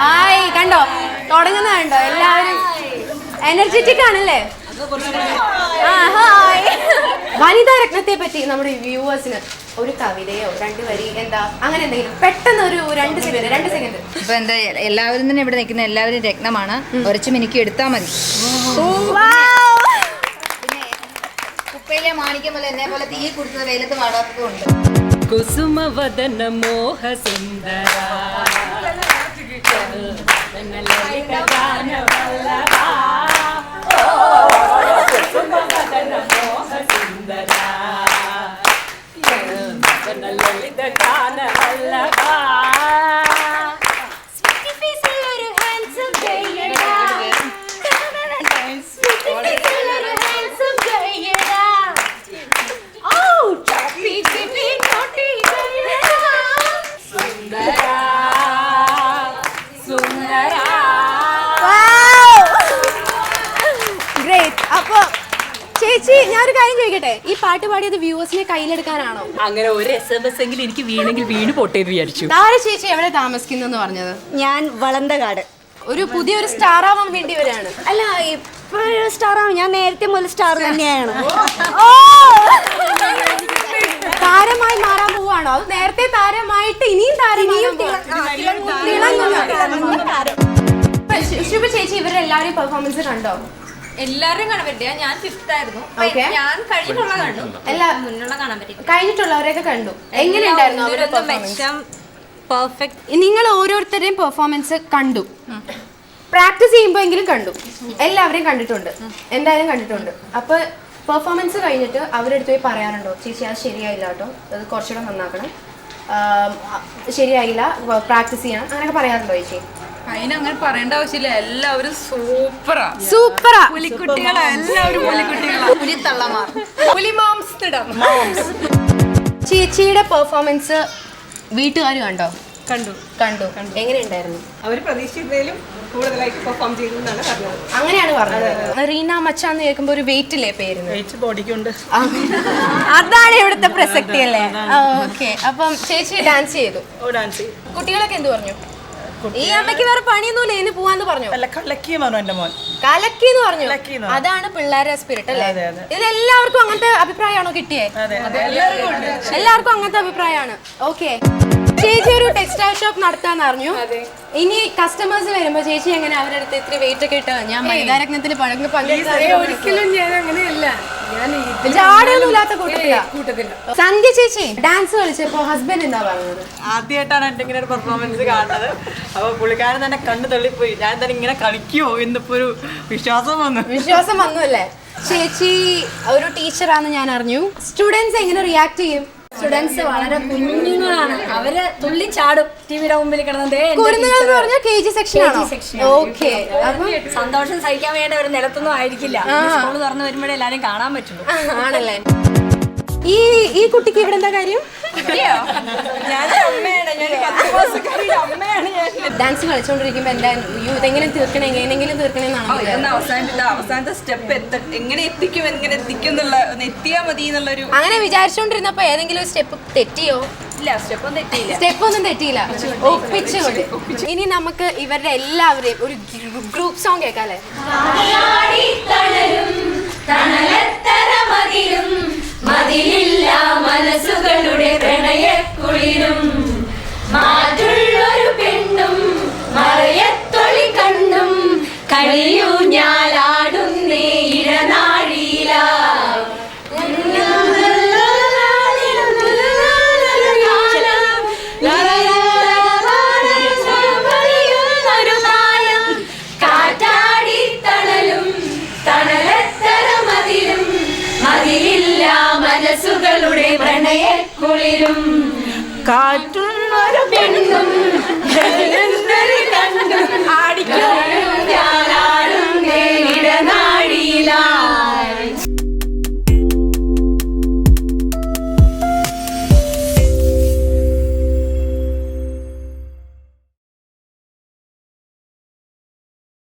Hi കണ്ടോ? തുടങ്ങുന്ന കണ്ടോ? എല്ലാവരും എനർജറ്റിക് ആണല്ലേ? ഹായ്. വനിതാ രത്നത്തെ പറ്റി നമ്മുടെ വ്യൂവേഴ്സിന് ഒരു കവിതയോ രണ്ട് വരി എന്താ? അങ്ങനെ എന്തെങ്കിലും പെട്ടെന്ന് ഒരു രണ്ട് സെക്കൻഡ് രണ്ട് സെക്കൻഡ് ഇപ്പൊ എന്താ എല്ലാവരും തന്നെ ഇവിടെ നിൽക്കുന്ന എല്ലാവരും രത്നമാണ്. ഒരച്ചും എനിക്ക് എടുത്താൽ മതി. കുപ്പയിലെ മാണിക്യം പോലെ എന്നെ പോലെ തീ കൊടുത്തത് വെയിലത്ത് പാടാത്തതുകൊണ്ട് കുസുമവദന മോഹസുന്ദര. వెన్నెల్లి ప్రధాన వల్లభా ചേച്ചി ഞാനൊരു കാര്യം ചോദിക്കട്ടെ? ഈ പാട്ട് പാടിയത് വ്യൂവേഴ്സിനെ കയ്യിലെടുക്കാനാണോ? അങ്ങനെ ഒരു എസ് എം എസ് എങ്കിലും എനിക്ക് വീണെങ്കിൽ വീണ് പൊട്ടേന്ന് വിചാരിച്ചു. താര ചേച്ചി എവിടെ താമസിക്കുന്നെന്ന് പറഞ്ഞത്? ഞാൻ വളന്തകാട്. ഒരു പുതിയൊരു സ്റ്റാർ ആവാൻ വേണ്ടി വരാണ്. അല്ല ഇപ്പോഴൊരു സ്റ്റാർ ആവും ഞാൻ നേരത്തെ മുതൽ സ്റ്റാർ തന്നെയാണ്. താരമായി മാറാൻ പോവാണോ അത് നേരത്തെ താരമായിട്ട് ഇനിയും താരമായും ശുഭ ചേച്ചി ഇവരുടെ എല്ലാവരെയും പെർഫോമൻസ് കണ്ടോ? എല്ലാവരും കാണാൻ പറ്റില്ല. ഞാൻ ഫിഫ്ത് ആയിരുന്നു. Okay. ഞാൻ കഴിഞ്ഞിട്ടുള്ള കണ്ടു. എല്ലാ മുന്നുള്ള കാണാൻ പറ്റില്ല കഴിഞ്ഞിട്ടുള്ളവരെയൊക്കെ കണ്ടു. എങ്ങനെയുണ്ടായിരുന്നു അവരുടെ പെർഫോമൻസ് പെർഫെക്റ്റ് നിങ്ങൾ ഓരോരുത്തരുടെയും പെർഫോമൻസ് കണ്ടു. പ്രാക്ടീസ് ചെയ്യുമ്പോൾ എങ്കിലും കണ്ടു. എല്ലാവരെയും കണ്ടിട്ടുണ്ട്. എന്തായാലും കണ്ടിട്ടുണ്ട്. അപ്പൊ പെർഫോമൻസ് കഴിഞ്ഞിട്ട് അവരെടുത്ത് അടുത്ത് പോയി പറയാറുണ്ടോ? ചേച്ചി അത് ശരിയായില്ല കേട്ടോ. അത് കുറച്ചുകൂടെ നന്നാക്കണം. ആം, അ- ശരിയായില്ല. പ്രാക്ടീസ് ചെയ്യണം. അങ്ങനെയൊക്കെ പറയാറുണ്ടോ ചേച്ചി? അതിനങ്ങനെ പറയേണ്ട ആവശ്യമില്ല. എല്ലാവരും സൂപ്പറാ. സൂപ്പറാ. പുലിക്കുട്ടികളാ. എല്ലാവരും പുലിക്കുട്ടികളാ. പുലിത്തള്ളമാർ. ചേച്ചിയുടെ പെർഫോമൻസ് വീട്ടുകാർ കണ്ടോ? കണ്ടു. കണ്ടു. എങ്ങനെയുണ്ടായിരുന്നു? അവർ പ്രതീക്ഷിച്ചതിലും കൂടുതലായിട്ട് പെർഫോം ചെയ്തു എന്നാണ് പറഞ്ഞത്. അങ്ങനെയാണ് പറഞ്ഞത്. റീന മച്ചാന്ന് കേൾക്കുമ്പോ ഒരു വെയിറ്റ് ഇല്ലേ പേര് വെയിറ്റ് ബോഡിക്കുണ്ട്. അതാണ് ഇവിടുത്തെ പ്രസക്തി അല്ലേ? ഓക്കെ. അപ്പം ചേച്ചി ഡാൻസ് ചെയ്തു. ഓ ഡാൻസ് ചെയ്യും കുട്ടികളൊക്കെ എന്ത് പറഞ്ഞു? ഈ അമ്മയ്ക്ക് വേറെ പണിയൊന്നുമില്ല ഇനി പോവാന്ന് പറഞ്ഞു. അല്ല എന്ന് പറഞ്ഞു എന്റെ മോൻ. കലക്കി എന്ന് പറഞ്ഞു. അതാണ് പിള്ളേരെ സ്പിരിറ്റ് അല്ലേ? അതെ, അതെ. ഇതിൽ എല്ലാവർക്കും അങ്ങനത്തെ അഭിപ്രായമാണോ കിട്ടിയേ? അതെ എല്ലാവർക്കും അങ്ങനത്തെ അഭിപ്രായമാണ്. ഓക്കെ. ചേച്ചി ഒരു ടെക്സ്റ്റൈൽ ഷോപ്പ് നടത്താന്ന് അറിഞ്ഞു. ഇനി കസ്റ്റമേഴ്സ് വരുമ്പോ ചേച്ചി എങ്ങനെ അവരുടെ അടുത്ത് ഇത്തിരി വെയിറ്റ് ഒക്കെ ഇട്ടാ ഞാൻ മൈതാരത്നത്തിൽ പഴങ്ങ് ഒരിക്കലും ഞാൻ അങ്ങനെയല്ല. ഞാൻ ജാടയൊന്നുമില്ലാത്ത കൂട്ടത്തിലാ. സന്ധ്യ ചേച്ചി ഡാൻസ് കളിച്ചപ്പോ ഹസ്ബൻഡ് എന്താ പറഞ്ഞത്? ആദ്യമായിട്ടാണ് എന്റെ ഇങ്ങനെ ഒരു പെർഫോമൻസ് കാണുന്നത്. അപ്പോൾ പുള്ളിക്കാരൻ തന്നെ കണ്ണു തള്ളിപ്പോയി. ഞാൻ തന്നെ ഇങ്ങനെ കളിക്കുവോ? എന്നിപ്പോ ഒരു വിശ്വാസം വന്നു. വിശ്വാസം വന്നുല്ലേ ചേച്ചി ഒരു ടീച്ചറാന്ന് ഞാൻ അറിഞ്ഞു. സ്റ്റുഡൻസ് എങ്ങനെ റിയാക്ട് ചെയ്യും? സ്റ്റുഡൻസ് വളരെ കുഞ്ഞുങ്ങളാണ്. അവർ തുള്ളി ചാടും. ടിവിയുടെ മുമ്പിൽ കിടന്നത് "ദേ എന്റെ കുരുന്നുകൾ എന്ന് പറഞ്ഞാൽ കെ ജി സെക്ഷൻ ഓക്കെ അപ്പം സന്തോഷം സഹിക്കാൻ വേണ്ടി അവർ നിലത്തൊന്നും ആയിരിക്കില്ല. സ്കൂൾ തുറന്നു വരുമ്പോഴേ എല്ലാരും കാണാൻ പറ്റുള്ളൂ. ആണല്ലേ? ഈ ഈ കുട്ടിക്ക് ഇവിടെ എന്താ കാര്യം? ഞാൻ അമ്മയാണ്. ഞാൻ പത്ത് മാസക്കാരി അമ്മയാണ് ഡാൻസ് കളിച്ചോണ്ടിരിക്കുമ്പോ എന്താ അയ്യോ ഇതെങ്ങനെ തീർക്കണേ? എങ്ങനെയെങ്കിലും തീർക്കണേ എന്നാണോ അവസാനത്തെ അവസാനത്തെ സ്റ്റെപ്പ് എങ്ങനെ എത്തിക്കും എങ്ങനെ എത്തിക്കും എന്നുള്ള എത്തിയാ മതി എന്നുള്ളൊരു അങ്ങനെ വിചാരിച്ചോണ്ടിരുന്നപ്പോ ഏതെങ്കിലും സ്റ്റെപ്പ് തെറ്റിയോ? ഇല്ല സ്റ്റെപ്പ് ഒന്നും തെറ്റിയില്ല. ഒപ്പിച്ചുകൊണ്ട് ഇനി നമുക്ക് ഇവരുടെ എല്ലാവരെയും ഒരു ഗ്രൂപ്പ് സോങ് കേൾക്കാം അല്ലേ പ്രണയക്കുളിരും കാറ്റുന്നൊരു പെണ്ണും